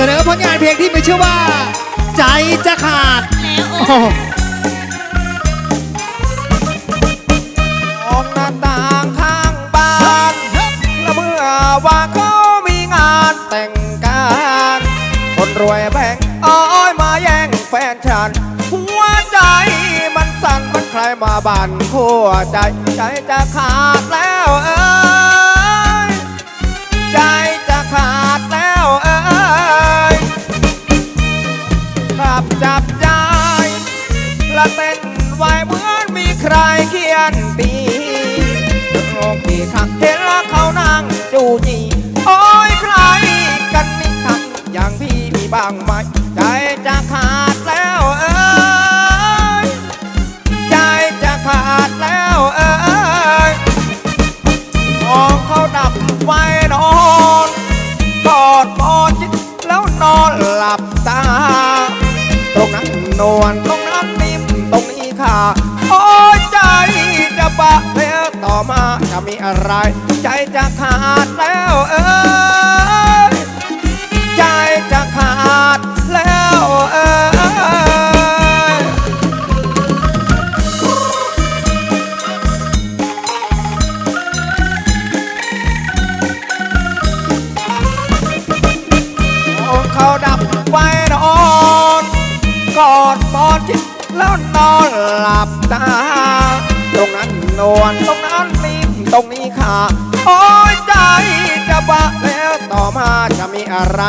เสนอผลงานเพลงที่มีชื่อว่า ใจจะขาดแล้วโอ้โอ้โหออกหน้าต่างข้างบ้านและเมื่อว่าเขามีงานแต่งการคนรวยแบ่งอ้อยมาแย่งแฟนฉันหัวใจมันสั่นมันใครมาบันหัวใจใจจะขาดแล้วเอ้ยางจูจีโอ้ยใครกันนี่ทำอย่างพี่มีบ้างไหมใจจะขาดแล้วเอ้ยใจจะขาดแล้วเอ้ยมองเขาดับไฟนอนกอดกอดจิตแล้วนอนหลับตา ตรงนั้นนวลตรงนั้นนิ่มตรงนี้ค่ะ อะไร ใจจะขาดแล้วเอ้ยใจจะขาดแล้วเอ้ยมองเขาดับไฟนอนกอดปอนคิดแล้วนอนหลับตา ตรงนั้นนวลตรงนั้น ตรงนี้ขาโอ้ยใจจะบะแล้วต่อมาจะมีอะไร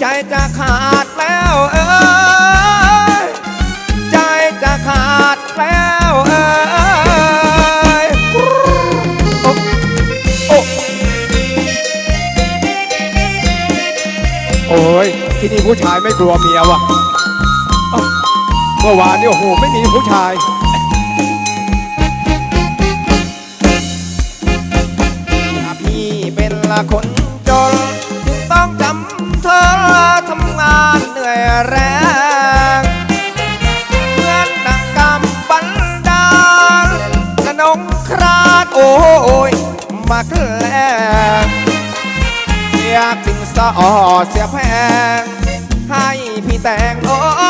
ใจจะขาดแล้วเอ้ยใจจะขาดแล้วเอ้ยโอ้โอ้โอ้ยที่นี่ผู้ชายไม่กลัวเมียว่ะเอ้าเมื่อวานนี่โอ้โหไม่มีผู้ชาย คนจนจึงต้องจำเธอทำงานเหนื่อยแรงเหมือนดังกำบันดาลและนงคราดโอ้ยมาแกล้งอยากจึงสะออเสียแพงให้พี่แต่งโอ้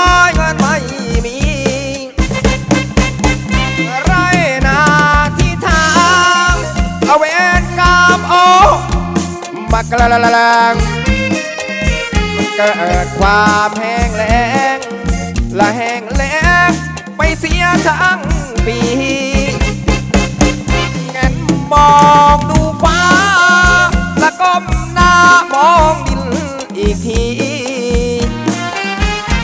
มากระแลงมันเกิดความแห้งแล้งละแห้งแล้งไปเสียทั้งปีเงินมองดูฟ้า ละก้มหน้ามองดินอีกที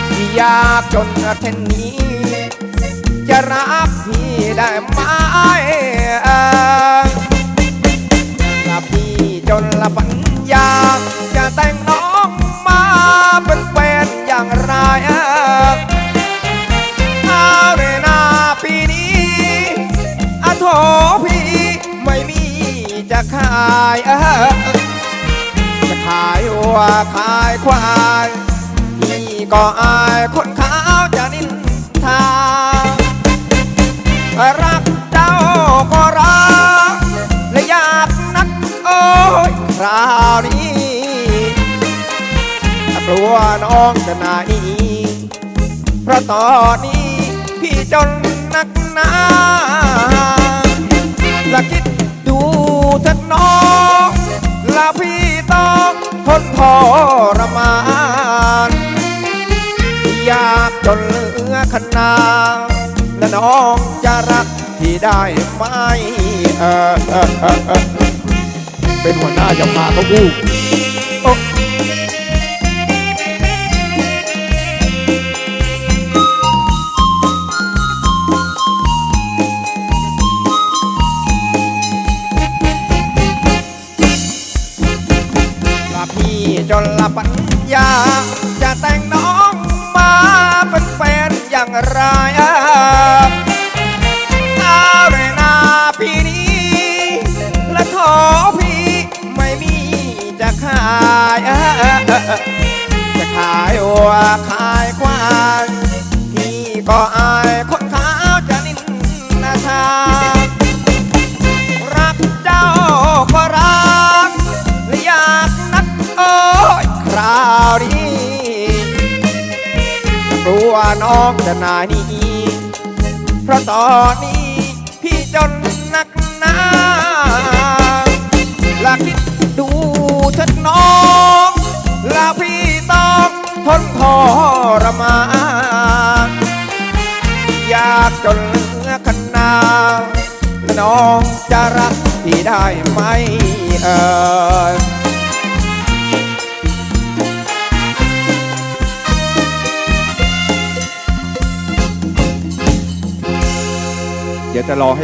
ที่ยากจนเช่นนี้ จะรักพี่ได้ไหม ขายเอ่ยจะขายวัวขายควายพี่ก็อายคนขาวจะนินทา รักเจ้าก็รักและอยากนักโอ้ยคราวนี้กลัวน้องจะหนาหนีเพราะตอนนี้พี่จนนักหนาและคิด รมานยากจนเหลือขนาดและน้องจะรักพี่ได้ไหมเออเออเออเออเป็นหัวหน้าจะพาเขาอู้ จนละปัญญา จะแต่งน้องมาเป็นแฟนอย่างไรอะอาเลยนาพี่นี้ และขอพี่ไม่มีจะขาย จะขายวัวขายควายพี่ก็ น้องจะนายนี้เพราะตอนนี้พี่จนหนักหนาลาคิดดูเถิดน้องลาพี่ต้องทนทรมานอยากจนเหลือขนาดน้องจะรักพี่ได้ไหมเอ่ย ดี๋ยวจะรอให้